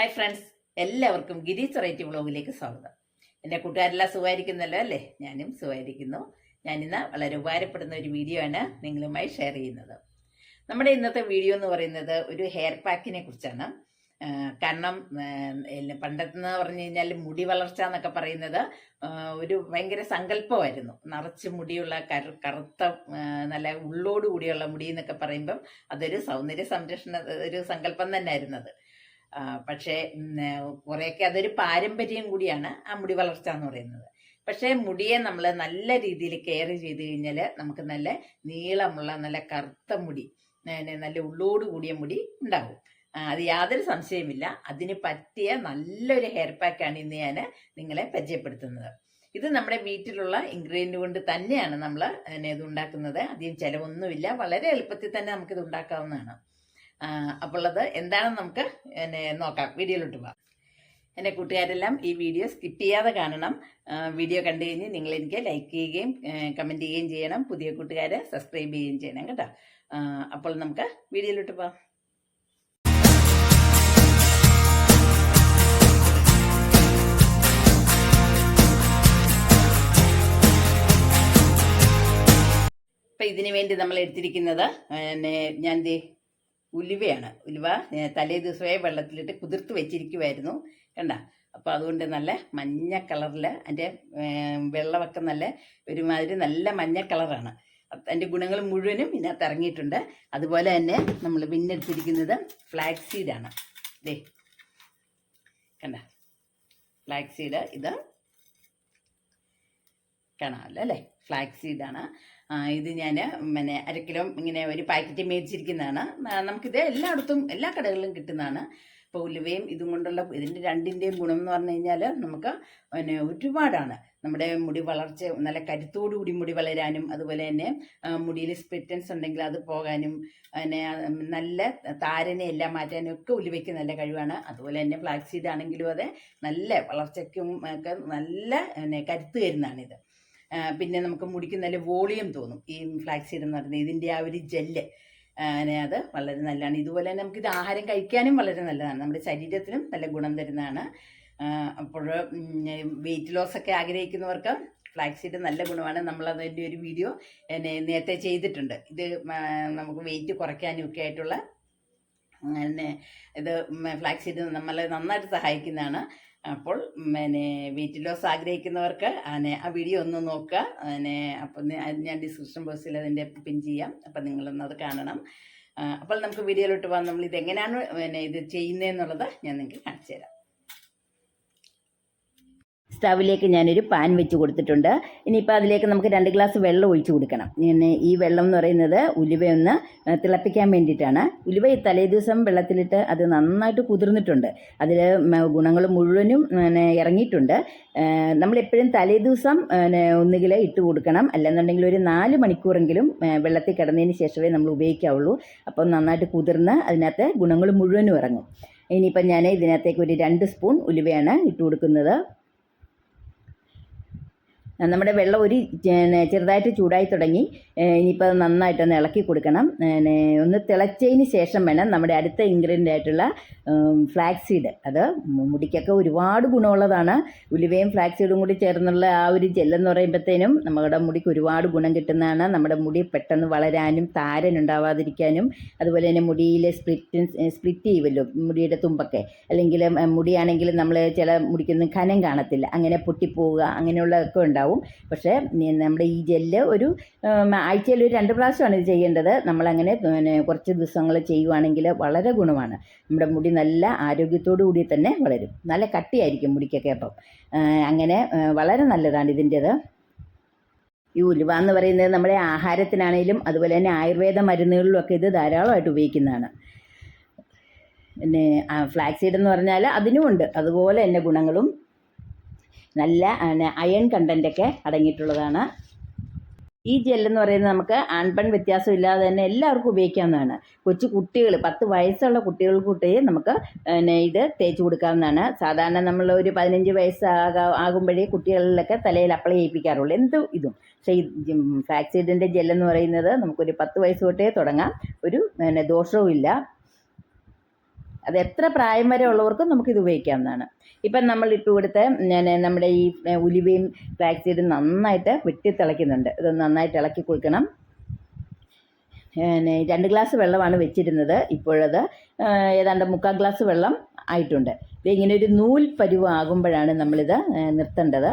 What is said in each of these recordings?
Hi friends എല്ലാവർക്കും ഗിരീസ് variety വ്ളോഗിലേക്ക് സ്വാഗതം. എന്റെ കൂട്ടുകാരെല്ലാം സുഖമായിരിക്കുന്നല്ലോ അല്ലേ? ഞാനും സുഖമായിരിക്കുന്നു. ഞാനിന്ന് വളരെ ഉപകാരപ്പെടുന്ന ഒരു വീഡിയോ ആണ് നിങ്ങളുമായി ഷെയർ ചെയ്യുന്നത്. നമ്മുടെ ഇന്നത്തെ വീഡിയോ എന്ന് പറയുന്നത് ഒരു ഹെയർ പാക്കിനെ കുറിച്ചാണ്. കാരണം പണ്ടെന്ന് പറഞ്ഞു കഴിഞ്ഞാൽ മുടി വളർച്ച എന്നൊക്കെ പറയുന്നത് ഒരു ഭയങ്കര സങ്കല്പമായിരുന്നു. നിറച്ച് മുടിയുള്ള കരു കറുത്ത നല്ല ഉള്ളോട് കൂടിയുള്ള മുടി എന്നൊക്കെ പറയുമ്പം അതൊരു സൗന്ദര്യ സംരക്ഷണ ഒരു സങ്കല്പം തന്നെ ആയിരുന്നത് ആ, പക്ഷേ കുറേയൊക്കെ അതൊരു പാരമ്പര്യം കൂടിയാണ് ആ മുടി വളർച്ച എന്ന് പറയുന്നത്. പക്ഷേ മുടിയെ നമ്മൾ നല്ല രീതിയിൽ കെയർ ചെയ്ത് കഴിഞ്ഞാൽ നമുക്ക് നല്ല നീളമുള്ള നല്ല കറുത്ത മുടി നല്ല ഉള്ളോട് കൂടിയ മുടി ഉണ്ടാവും. അത് യാതൊരു സംശയമില്ല അതിന് പറ്റിയ നല്ലൊരു ഹെയർ പാക്കാണ് ഇന്ന് ഞാൻ നിങ്ങളെ പരിചയപ്പെടുത്തുന്നത്. ഇത് നമ്മുടെ വീട്ടിലുള്ള ഇൻഗ്രീഡിയന്റ് കൊണ്ട് തന്നെയാണ് നമ്മൾ ഇത് ഉണ്ടാക്കുന്നത്. അധികം ചിലവൊന്നുമില്ല. വളരെ എളുപ്പത്തിൽ തന്നെ നമുക്കിത് ഉണ്ടാക്കാവുന്നതാണ്. അപ്പോൾ എന്താണെന്ന് നമുക്ക് എന്നെ നോക്കാം. വീഡിയോയിലോട്ട് പോകാം എന്റെ കൂട്ടുകാരെല്ലാം ഈ വീഡിയോ സ്കിപ്പ് ചെയ്യാതെ കാണണം. വീഡിയോ കണ്ടു കഴിഞ്ഞ് നിങ്ങൾ എനിക്ക് ലൈക്ക് ചെയ്യുകയും കമന്റ് ചെയ്യുകയും ചെയ്യണം. പുതിയ കൂട്ടുകാരെ സബ്സ്ക്രൈബ് ചെയ്യുകയും ചെയ്യണം കേട്ടോ. അപ്പോൾ നമുക്ക് വീഡിയോയിലോട്ട് പോകാം അപ്പം ഇതിനു വേണ്ടി നമ്മൾ എടുത്തിരിക്കുന്നത് ഞാൻ ഉലുവയാണ്. ഉലുവ തലേ ദിവസമേ വെള്ളത്തിലിട്ട് കുതിർത്ത് വെച്ചിരിക്കുമായിരുന്നു കണ്ട? അപ്പോൾ അതുകൊണ്ട് നല്ല മഞ്ഞ കളറിൽ അതിന്റെ വെള്ളമൊക്കെ നല്ല ഒരുമാതിരി നല്ല മഞ്ഞ കളറാണ്. അതിന്റെ ഗുണങ്ങൾ മുഴുവനും ഇതിനകത്ത് ഇറങ്ങിയിട്ടുണ്ട്. അതുപോലെ തന്നെ നമ്മൾ പിന്നെടുത്തിരിക്കുന്നത് ഫ്ലാക്സ് സീഡാണ് ദേ. കണ്ട? ഫ്ലാക്സ് സീഡ് ഇത് കാണാമല്ലോ അല്ലേ? ഫ്ലാക്സ് സീഡാണ് ഇത് ഞാൻ പിന്നെ അര കിലോ ഇങ്ങനെ ഒരു പാക്കറ്റ് മേടിച്ചിരിക്കുന്നതാണ്. നമുക്കിത് എല്ലായിടത്തും എല്ലാ കടകളിലും കിട്ടുന്നതാണ്. ഇപ്പോൾ ഉലുവയും ഇതും കൊണ്ടുള്ള ഇതിന്റെ രണ്ടിന്റെയും ഗുണം എന്ന് പറഞ്ഞു കഴിഞ്ഞാൽ നമുക്ക് പിന്നെ ഒരുപാടാണ്. നമ്മുടെ മുടി വളർച്ച നല്ല കരുത്തോടു കൂടി മുടി വളരാനും അതുപോലെ തന്നെ മുടിയിൽ സ്പ്ലിറ്റൻസ് ഉണ്ടെങ്കിൽ അത് പോകാനും പിന്നെ നല്ല താരനെ എല്ലാം മാറ്റാനും ഒക്കെ ഉലുവയ്ക്ക് നല്ല കഴിവാണ്. അതുപോലെ തന്നെ ഫ്ലാക്സ് ചെയ്താണെങ്കിലും ആണെങ്കിലും അതെ നല്ല വളർച്ചയ്ക്കും ഒക്കെ നല്ല കരുത്ത് തരുന്നതാണിത്. പിന്നെ നമുക്ക് മുടിക്ക് നല്ല വോളിയം തോന്നും. ഈ ഫ്ലാക്സ് എന്ന് പറയുന്നത് ഇതിന്റെ ആ ഒരു ജെല്ല്. അത് വളരെ നല്ലതാണ്. ഇതുപോലെ തന്നെ നമുക്കിത് ആഹാരം കഴിക്കാനും വളരെ നല്ലതാണ്. നമ്മുടെ ശരീരത്തിനും നല്ല ഗുണം തരുന്നതാണ്. അപ്പോൾ വെയിറ്റ് ലോസ് ഒക്കെ ആഗ്രഹിക്കുന്നവർക്ക് ഫ്ലാക്സീഡ് നല്ല ഗുണമാണ്. നമ്മൾ അതിന്റെ ഒരു വീഡിയോ എന്നെ നേരത്തെ ചെയ്തിട്ടുണ്ട്. ഇത് നമുക്ക് വെയിറ്റ് കുറയ്ക്കാനും ഒക്കെ ആയിട്ടുള്ള പിന്നെ ഇത് ഫ്ലാക്സീഡ് നമ്മളെ നന്നായിട്ട് സഹായിക്കുന്നതാണ്. അപ്പോൾ പിന്നെ വെയിറ്റ് ലോസ് ആഗ്രഹിക്കുന്നവർക്ക് അതിനെ ആ വീഡിയോ ഒന്ന് നോക്കുക അതിനെ അപ്പം ഞാൻ ഡിസ്ക്രിപ്ഷൻ ബോക്സിൽ അതിന്റെ പിൻ ചെയ്യാം. അപ്പം നിങ്ങളൊന്ന് അത് കാണണം. അപ്പോൾ നമുക്ക് വീഡിയോയിലോട്ട് പോകാം നമ്മൾ ഇത് എങ്ങനെയാണ് പിന്നെ ഇത് ചെയ്യുന്നതെന്നുള്ളത് ഞാൻ നിങ്ങൾക്ക് കാണിച്ചു തരാം. സ്റ്റവിലേക്ക് ഞാനൊരു പാൻ വെച്ച് കൊടുത്തിട്ടുണ്ട്. ഇനിയിപ്പോൾ അതിലേക്ക് നമുക്ക് രണ്ട് ഗ്ലാസ് വെള്ളം ഒഴിച്ച് കൊടുക്കണം. പിന്നെ ഈ വെള്ളം എന്ന് പറയുന്നത് ഉലുവയൊന്ന് തിളപ്പിക്കാൻ വേണ്ടിയിട്ടാണ്. ഉലുവ തലേ ദിവസം വെള്ളത്തിലിട്ട് അത് നന്നായിട്ട് കുതിർന്നിട്ടുണ്ട്. അതിൽ ഗുണങ്ങൾ മുഴുവനും പിന്നെ ഇറങ്ങിയിട്ടുണ്ട്. നമ്മളെപ്പോഴും തലേ ദിവസം പിന്നെ ഒന്നുകിൽ ഇട്ട് കൊടുക്കണം. അല്ലെന്നുണ്ടെങ്കിൽ ഒരു നാല് മണിക്കൂറെങ്കിലും വെള്ളത്തിൽ കിടന്നതിന് ശേഷമേ നമ്മൾ ഉപയോഗിക്കാവുള്ളൂ. അപ്പം നന്നായിട്ട് കുതിർന്ന് അതിനകത്ത് ഗുണങ്ങൾ മുഴുവനും ഇറങ്ങും. ഇനിയിപ്പം ഞാൻ ഇതിനകത്തേക്ക് ഒരു രണ്ട് സ്പൂൺ ഉലുവയാണ് ഇട്ട് കൊടുക്കുന്നത്. നമ്മുടെ വെള്ളം ഒരു ചെറുതായിട്ട് ചൂടായി തുടങ്ങി ഇനിയിപ്പോൾ അത് നന്നായിട്ടൊന്ന് ഇളക്കി കൊടുക്കണം. പിന്നെ ഒന്ന് തിളച്ചതിന് ശേഷം വേണം നമ്മുടെ അടുത്ത ഇൻഗ്രീഡിയന്റ് ആയിട്ടുള്ള ഫ്ലാക്സ് സീഡ് അത് മുടിക്കൊക്കെ ഒരുപാട് ഗുണമുള്ളതാണ്. ഉലുവയും ഫ്ലാക്സ് സീഡും കൂടി ചേർന്നുള്ള ആ ഒരു ജെല്ലെന്ന് പറയുമ്പോഴത്തേനും നമ്മുടെ മുടിക്ക് ഒരുപാട് ഗുണം കിട്ടുന്നതാണ്. നമ്മുടെ മുടി പെട്ടെന്ന് വളരാനും താരൻ ഉണ്ടാവാതിരിക്കാനും അതുപോലെ തന്നെ മുടിയിൽ സ്പ്ലിറ്റ് സ്പ്ലിറ്റ് ചെയ്യുമല്ലോ മുടിയുടെ തുമ്പൊക്കെ. അല്ലെങ്കിൽ മുടിയാണെങ്കിൽ നമ്മൾ ചില മുടിക്കൊന്നും ഖനം കാണത്തില്ല. അങ്ങനെ പൊട്ടിപ്പോവുക അങ്ങനെയുള്ളതൊക്കെ ഉണ്ടാവും. പക്ഷേ നി- നമ്മുടെ ഈ ജെല്ല് ഒരു ആഴ്ചയിൽ ഒരു രണ്ട് പ്രാവശ്യമാണ് ഇത് ചെയ്യേണ്ടത്. നമ്മളങ്ങനെ പിന്നെ കുറച്ച് ദിവസങ്ങൾ ചെയ്യുവാണെങ്കിൽ വളരെ ഗുണമാണ്. നമ്മുടെ മുടി നല്ല ആരോഗ്യത്തോടു കൂടി തന്നെ വളരും. നല്ല കട്ടിയായിരിക്കും മുടിക്കൊക്കെ അപ്പം. അങ്ങനെ വളരെ നല്ലതാണ് ഇതിന്റേത്. ഈ ഉലുവ എന്ന് പറയുന്നത് നമ്മുടെ ആഹാരത്തിനാണേലും അതുപോലെ തന്നെ ആയുർവേദ മരുന്നുകളിലൊക്കെ ഇത് ധാരാളമായിട്ട് ഉപയോഗിക്കുന്നതാണ്. പിന്നെ ഫ്ലാക്സീഡ് എന്ന് പറഞ്ഞാൽ അതിനുമുണ്ട് അതുപോലെ തന്നെ ഗുണങ്ങളും നല്ല അയൺ കണ്ടന്റൊക്കെ അടങ്ങിയിട്ടുള്ളതാണ്. ഈ ജെല്ലെന്ന് പറയുന്നത് നമുക്ക് ആൺപെൺ വ്യത്യാസമില്ലാതെ തന്നെ എല്ലാവർക്കും ഉപയോഗിക്കാവുന്നതാണ്. കൊച്ചു കുട്ടികൾ പത്ത് വയസ്സുള്ള കുട്ടികൾക്ക് കൂട്ടി നമുക്ക് പിന്നെ ഇത് തേച്ച് കൊടുക്കാവുന്നതാണ്. സാധാരണ നമ്മൾ ഒരു പതിനഞ്ച് വയസ്സാകാ ആകുമ്പോഴേ കുട്ടികളിലൊക്കെ തലയിൽ അപ്ലൈ ചെയ്യിപ്പിക്കാറുള്ളൂ. എന്ത് ഇതും? പക്ഷേ ഈ ഫാക്സിഡിന്റെ ജെല്ലെന്ന് പറയുന്നത് നമുക്കൊരു പത്ത് വയസ്സ് തൊട്ടേ തുടങ്ങാം. ഒരു പിന്നെ ദോഷവും ഇല്ല അത് എത്ര പ്രായം വരെ ഉള്ളവർക്കും നമുക്കിത് ഉപയോഗിക്കാവുന്നതാണ്. ഇപ്പം നമ്മൾ ഇട്ട് കൊടുത്ത നമ്മുടെ ഈ ഉലുവയും ഫ്ലാക്സീഡും നന്നായിട്ട് വെട്ടി തിളയ്ക്കുന്നുണ്ട് ഇത് നന്നായിട്ട് ഇളക്കി കൊടുക്കണം. പിന്നെ രണ്ട് ഗ്ലാസ് വെള്ളമാണ് വെച്ചിരുന്നത്. ഇപ്പോഴത് ഏതാണ്ട് മുക്കാൽ ഗ്ലാസ് വെള്ളം ആയിട്ടുണ്ട്. ഇത് ഇങ്ങനെ ഒരു നൂൽ പരുവാകുമ്പോഴാണ് നമ്മളിത് നിർത്തേണ്ടത്.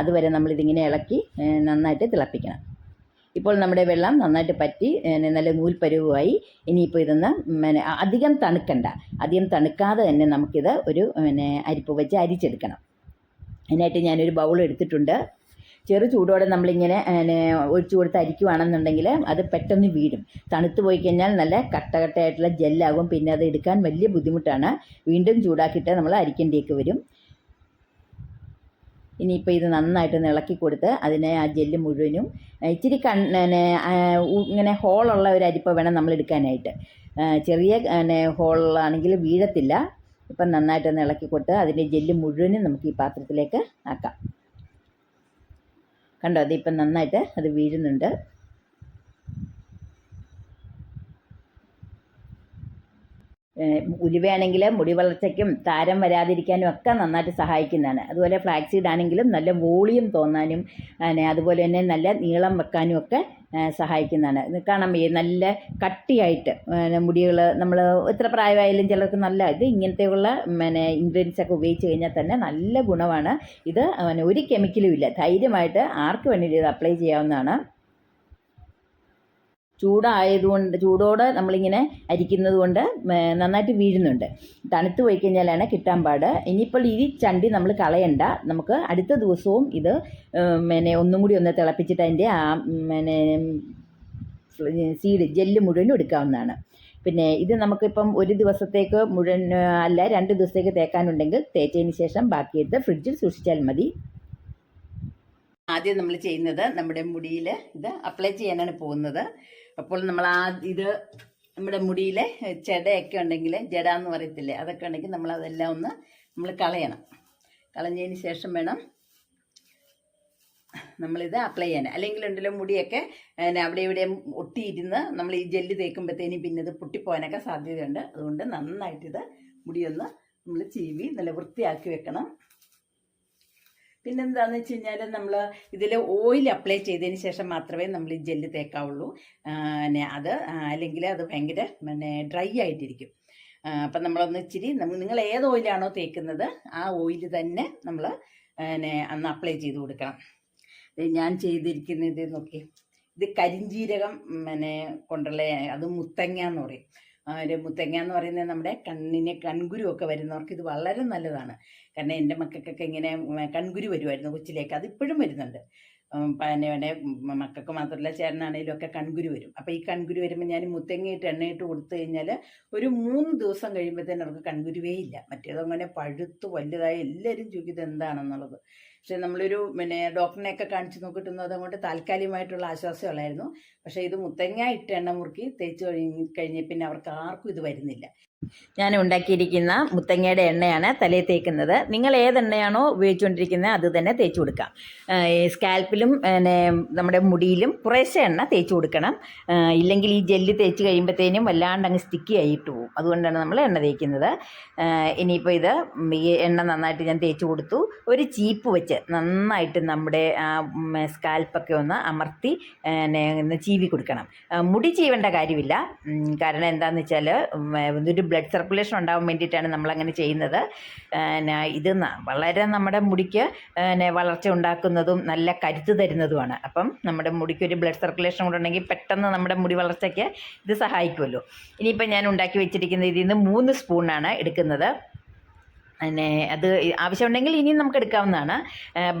അതുവരെ നമ്മളിതിങ്ങനെ ഇളക്കി നന്നായിട്ട് തിളപ്പിക്കണം. ഇപ്പോൾ നമ്മുടെ വെള്ളം നന്നായിട്ട് പറ്റി നല്ല നൂൽ പരുവായി ഇനിയിപ്പോൾ ഇതൊന്ന് പിന്നെ അധികം തണുക്കണ്ട. അധികം തണുക്കാതെ തന്നെ നമുക്കിത് ഒരു പിന്നെ അരിപ്പ് വെച്ച് അരിച്ചെടുക്കണം. അതിനായിട്ട് ഞാനൊരു ബൗൾ എടുത്തിട്ടുണ്ട്. ചെറു ചൂടോടെ നമ്മളിങ്ങനെ ഒഴിച്ചു കൊടുത്ത് അരിക്കുവാണെന്നുണ്ടെങ്കിൽ അത് പെട്ടെന്ന് വീഴും. തണുത്ത് പോയി കഴിഞ്ഞാൽ നല്ല കട്ടകട്ടയായിട്ടുള്ള ജെല്ലാകും. പിന്നെ അത് എടുക്കാൻ വലിയ ബുദ്ധിമുട്ടാണ്. വീണ്ടും ചൂടാക്കിയിട്ട് നമ്മൾ അരിക്കേണ്ടിയൊക്കെ വരും. ഇനിയിപ്പോൾ ഇത് നന്നായിട്ട് ഇളക്കി കൊടുത്ത് അതിനെ ആ ജെല്ല് മുഴുവനും ഇച്ചിരി കൺ ഇങ്ങനെ ഹോളുള്ള ഒരു അരിപ്പ വേണം നമ്മൾ എടുക്കാനായിട്ട്. ചെറിയ ഹോളാണെങ്കിൽ വീഴത്തില്ല. ഇപ്പം നന്നായിട്ടൊന്ന് ഇളക്കി കൊടുത്ത് അതിന്റെ ജെല്ല് മുഴുവനും നമുക്ക് ഈ പാത്രത്തിലേക്ക് ആക്കാം. കണ്ടോ അതിപ്പം നന്നായിട്ട് അത് വീഴുന്നുണ്ട്. ഉലുവയാണെങ്കിൽ മുടി വളർച്ചയ്ക്കും താരം വരാതിരിക്കാനും ഒക്കെ നന്നായിട്ട് സഹായിക്കുന്നതാണ്. അതുപോലെ ഫ്ലാക്സീഡ് ആണെങ്കിലും നല്ല വോളിയം തോന്നാനും അതുപോലെ തന്നെ നല്ല നീളം വെക്കാനും ഒക്കെ സഹായിക്കുന്നതാണ്. കാണാൻ വയ്യ നല്ല കട്ടിയായിട്ട് പിന്നെ മുടികൾ നമ്മൾ എത്ര പ്രായമായാലും ചിലർക്ക് നല്ല ഇത് ഇങ്ങനത്തെയുള്ള പിന്നെ ഇൻഗ്രീഡിയൻസ് ഒക്കെ ഉപയോഗിച്ച് കഴിഞ്ഞാൽ തന്നെ നല്ല ഗുണമാണ്. ഇത് ഒരു കെമിക്കലും ഇല്ല. ധൈര്യമായിട്ട് ആർക്ക് വേണമെങ്കിലും ഇത് അപ്ലൈ ചെയ്യാവുന്നതാണ്. ചൂടായതുകൊണ്ട് ചൂടോടെ നമ്മളിങ്ങനെ അരിക്കുന്നത് കൊണ്ട് നന്നായിട്ട് വീഴുന്നുണ്ട്. തണുത്ത് പോയി കഴിഞ്ഞാലാണ് കിട്ടാൻ പാട്. ഇനിയിപ്പോൾ ഈ ചണ്ടി നമ്മൾ കളയണ്ട. നമുക്ക് അടുത്ത ദിവസവും ഇത് പിന്നെ ഒന്നും കൂടി ഒന്ന് തിളപ്പിച്ചിട്ട് അതിന്റെ ആ പിന്നെ സീഡ് ജെല്ല് മുഴുവനും എടുക്കാവുന്നതാണ്. പിന്നെ ഇത് നമുക്കിപ്പം ഒരു ദിവസത്തേക്ക് മുഴുവൻ അല്ല രണ്ട് ദിവസത്തേക്ക് തേക്കാനുണ്ടെങ്കിൽ തേച്ചതിന് ശേഷം ബാക്കി എടുത്ത് ഫ്രിഡ്ജിൽ സൂക്ഷിച്ചാൽ മതി. ആദ്യം നമ്മൾ ചെയ്യുന്നത് നമ്മുടെ മുടിയിൽ ഇത് അപ്ലൈ ചെയ്യാനാണ് പോകുന്നത്. അപ്പോൾ നമ്മൾ ആ ഇത് നമ്മുടെ മുടിയിലെ ചെടയൊക്കെ ഉണ്ടെങ്കിൽ ജട എന്ന് പറയത്തില്ലേ? അതൊക്കെ ഉണ്ടെങ്കിൽ നമ്മൾ അതെല്ലാം ഒന്ന് നമ്മൾ കളയണം. കളഞ്ഞതിന് ശേഷം വേണം നമ്മളിത് അപ്ലൈ ചെയ്യാൻ. അല്ലെങ്കിൽ ഉണ്ടല്ലോ മുടിയൊക്കെ പിന്നെ അവിടെ ഇവിടെ ഒട്ടിയിരുന്ന് നമ്മൾ ഈ ജെല്ല് തേക്കുമ്പോഴത്തേനും പിന്നെ ഇത് പൊട്ടിപ്പോകാനൊക്കെ സാധ്യതയുണ്ട്. അതുകൊണ്ട് നന്നായിട്ടിത് മുടിയൊന്ന് നമ്മൾ ചീവി നല്ല വൃത്തിയാക്കി വെക്കണം. പിന്നെന്താണെന്ന് വെച്ച് കഴിഞ്ഞാൽ നമ്മൾ ഇതിൽ ഓയിൽ അപ്ലൈ ചെയ്തതിന് ശേഷം മാത്രമേ നമ്മൾ ഈ ജെല്ല് തേക്കാവുള്ളൂ. പിന്നെ അത് അല്ലെങ്കിൽ അത് ഭയങ്കര പിന്നെ ഡ്രൈ ആയിട്ടിരിക്കും. അപ്പം നമ്മളൊന്ന് ഇച്ചിരി നിങ്ങൾ ഏത് ഓയിലാണോ തേക്കുന്നത് ആ ഓയിൽ തന്നെ നമ്മൾ പിന്നെ അന്ന് അപ്ലൈ ചെയ്ത് കൊടുക്കണം. ഞാൻ ചെയ്തിരിക്കുന്ന ഇത് നോക്കി ഇത് കരിഞ്ജീരകം ഉം, പിന്നെ കൊണ്ടുള്ള അത് മുത്തങ്ങ എന്ന് പറയും. ഒരു മുത്തങ്ങ എന്ന് പറയുന്നത് നമ്മുടെ കണ്ണിന് കൺകുരു ഒക്കെ വരുന്നവർക്ക് ഇത് വളരെ നല്ലതാണ്. കാരണം എന്റെ മക്കൾക്കൊക്കെ ഇങ്ങനെ കൺകുരു വരുമായിരുന്നു കൊച്ചിലേക്ക്. അതിപ്പോഴും വരുന്നുണ്ട്. പിന്നെ മക്കൾക്ക് മാത്രമല്ല ചേട്ടനാണെങ്കിലും ഒക്കെ കൺകുരു വരും. അപ്പോൾ ഈ കൺകുരു വരുമ്പോൾ ഞാൻ മുത്തങ്ങയിട്ട് എണ്ണയിട്ട് കൊടുത്തു കഴിഞ്ഞാൽ ഒരു മൂന്ന് ദിവസം കഴിയുമ്പോൾ തന്നെ അവർക്ക് കൺകുരുവേ ഇല്ല. മറ്റേതങ്ങനെ പഴുത്ത് വലുതായി എല്ലാവരും ചോദിക്കുന്നത് എന്താണെന്നുള്ളത് പക്ഷേ നമ്മളൊരു പിന്നെ ഡോക്ടറിനെയൊക്കെ കാണിച്ച് നോക്കിയിട്ടൊന്നും അങ്ങോട്ട് താൽക്കാലികമായിട്ടുള്ള ആശ്വാസമുള്ളായിരുന്നു പക്ഷേ ഇത് മുത്തങ്ങ ഇട്ട് എണ്ണ മുറുക്കി തേച്ച് കഴിഞ്ഞ് കഴിഞ്ഞ് പിന്നെ അവർക്ക് ആർക്കും ഇത് വരുന്നില്ല. ഞാൻ ഉണ്ടാക്കിയിരിക്കുന്ന മുത്തങ്ങയുടെ എണ്ണയാണ് തലയിൽ തേക്കുന്നത്. നിങ്ങൾ ഏതെണ്ണയാണോ ഉപയോഗിച്ചുകൊണ്ടിരിക്കുന്നത് അത് തന്നെ തേച്ച് കൊടുക്കാം. സ്കാൽപ്പിലും പിന്നെ നമ്മുടെ മുടിയിലും കുറേശ്ശെ എണ്ണ തേച്ച് കൊടുക്കണം. ഇല്ലെങ്കിൽ ഈ ജെല്ല് തേച്ച് കഴിയുമ്പോഴത്തേനും വല്ലാണ്ട് അങ്ങ് സ്റ്റിക്കി ആയിട്ട് പോകും അതുകൊണ്ടാണ് നമ്മൾ എണ്ണ തേക്കുന്നത്. ഇനിയിപ്പോൾ ഇത് ഈ എണ്ണ നന്നായിട്ട് ഞാൻ തേച്ച് കൊടുത്തു. ഒരു ചീപ്പ് വെച്ച് നന്നായിട്ട് നമ്മുടെ സ്കാൽപ്പൊക്കെ ഒന്ന് അമർത്തി ചീവി കൊടുക്കണം. മുടി ചീവേണ്ട കാര്യമില്ല. കാരണം എന്താണെന്ന് വെച്ചാൽ ഒരു ബ്ലഡ് സർക്കുലേഷൻ ഉണ്ടാവാൻ വേണ്ടിയിട്ടാണ് നമ്മളങ്ങനെ ചെയ്യുന്നത്. ഇത് വളരെ നമ്മുടെ മുടിക്ക് വളർച്ച ഉണ്ടാക്കുന്നതും നല്ല കരുത്ത് തരുന്നതുമാണ്. അപ്പം നമ്മുടെ മുടിക്ക് ഒരു ബ്ലഡ് സർക്കുലേഷൻ കൂടെ ഉണ്ടെങ്കിൽ പെട്ടെന്ന് നമ്മുടെ മുടി വളർച്ചയ്ക്ക് ഇത് സഹായിക്കുമല്ലോ. ഇനിയിപ്പോൾ ഞാൻ ഉണ്ടാക്കി വെച്ചിരിക്കുന്ന ഇതിൽ നിന്ന് മൂന്ന് സ്പൂണാണ് എടുക്കുന്നത്. പിന്നെ അത് ആവശ്യമുണ്ടെങ്കിൽ ഇനിയും നമുക്ക് എടുക്കാവുന്നതാണ്.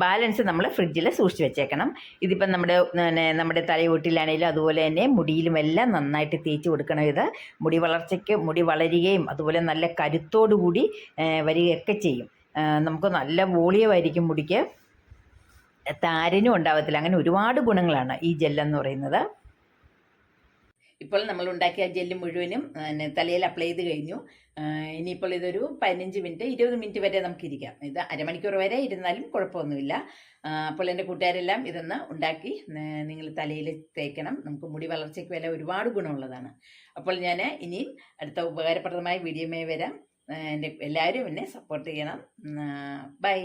ബാലൻസ് നമ്മൾ ഫ്രിഡ്ജിൽ സൂക്ഷിച്ച് വെച്ചേക്കണം. ഇതിപ്പം നമ്മുടെ പിന്നെ നമ്മുടെ തലയോട്ടിലാണെങ്കിലും അതുപോലെ തന്നെ മുടിയിലുമെല്ലാം നന്നായിട്ട് തേച്ച് കൊടുക്കണം ഇത്. മുടി വളർച്ചയ്ക്ക് മുടി വളരുകയും അതുപോലെ നല്ല കരുത്തോടുകൂടി കൂടി വരികയൊക്കെ ചെയ്യും. നമുക്ക് നല്ല വോളിയമായിരിക്കും മുടിക്ക്. താരനും ഉണ്ടാവത്തില്ല. അങ്ങനെ ഒരുപാട് ഗുണങ്ങളാണ് ഈ ജെല്ലെന്ന് പറയുന്നത്. ഇപ്പോൾ നമ്മൾ ഉണ്ടാക്കിയ ജെല്ല് മുഴുവനും തലയിൽ അപ്ലൈ ചെയ്ത് കഴിഞ്ഞു. ഇനിയിപ്പോൾ ഇതൊരു പതിനഞ്ച് മിനിറ്റ് ഇരുപത് മിനിറ്റ് വരെ നമുക്ക് ഇരിക്കാം. ഇത് അരമണിക്കൂർ വരെ ഇരുന്നാലും കുഴപ്പമൊന്നുമില്ല. അപ്പോൾ എന്റെ കൂട്ടുകാരെല്ലാം ഇതൊന്ന് ഉണ്ടാക്കി നിങ്ങൾ തലയിൽ തേക്കണം. നമുക്ക് മുടി വളർച്ചയ്ക്ക് വരെ ഒരുപാട് ഗുണമുള്ളതാണ്. അപ്പോൾ ഞാൻ ഇനിയും അടുത്ത ഉപകാരപ്രദമായ വീഡിയോമേ വരാം. എന്റെ എല്ലാവരും എന്നെ സപ്പോർട്ട് ചെയ്യണം. ബൈ